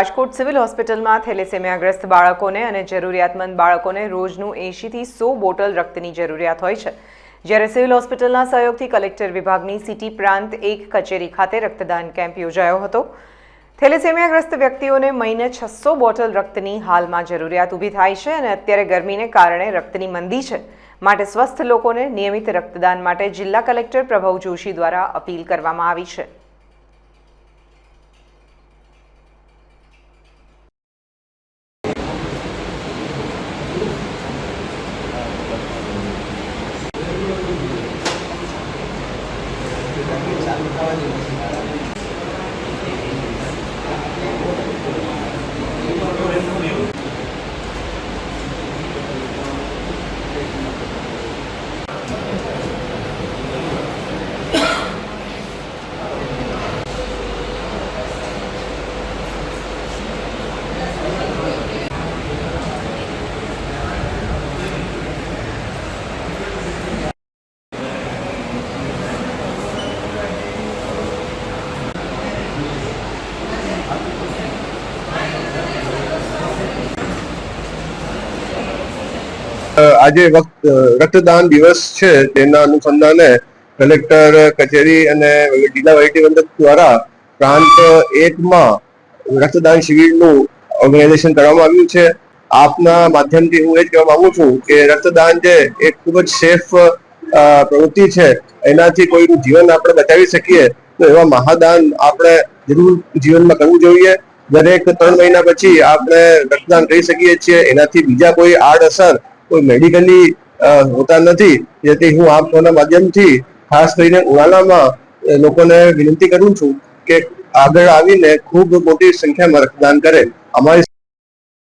Rajkot civil હોસ્પિટલમાં થેલેસેમિયાગ્રસ્ત બાળકોને અને જરૂરિયાતમંદ બાળકોને રોજનું એંશીથી સો બોટલ રક્તની જરૂરિયાત હોય છે. જ્યારે સિવિલ હોસ્પિટલના સહયોગથી કલેક્ટર વિભાગની સિટી પ્રાંત એક કચેરી ખાતે રક્તદાન કેમ્પ યોજાયો હતો. થેલેસેમિયાગ્રસ્ત વ્યક્તિઓને મહિને છસો બોટલ રક્તની હાલમાં જરૂરિયાત ઊભી થાય છે અને અત્યારે ગરમીને કારણે રક્તની મંદી છે. માટે સ્વસ્થ લોકોને નિયમિત રક્તદાન માટે જિલ્લા કલેક્ટર પ્રભવ જોશી દ્વારા અપીલ કરવામાં આવી છે. ચાલુ થવા જોઈએ આજે રક્તદાન દિવસ છે. તેના અનુસંધાને કલેક્ટર, કચેરી અને જિલ્લા વહીવટી દ્વારા પ્રાંત એકમાં રક્તદાન શિબિરનું ઓર્ગેનાઇઝેશન કરવામાં આવ્યું છે. આપના માધ્યમથી હું એ જ કહેવા માંગુ છું કે રક્તદાન છે એ ખૂબ જ સેફ પ્રવૃત્તિ છે. એનાથી કોઈનું જીવન આપણે બચાવી શકીએ તો એવા મહાદાન આપણે જરૂર જીવનમાં કરવું જોઈએ. દરેક ત્રણ મહિના પછી આપણે રક્તદાન કરી શકીએ છીએ. એનાથી બીજા કોઈ આડઅસર કોઈ મેડિકલી હોતા નથી, જેથી હું આપ સૌના માધ્યમથી ખાસ કરીને ઉનાળામાં લોકોને વિનંતી કરું છું કે આગળ આવીને ખૂબ મોટી સંખ્યામાં રક્તદાન કરે. અમારી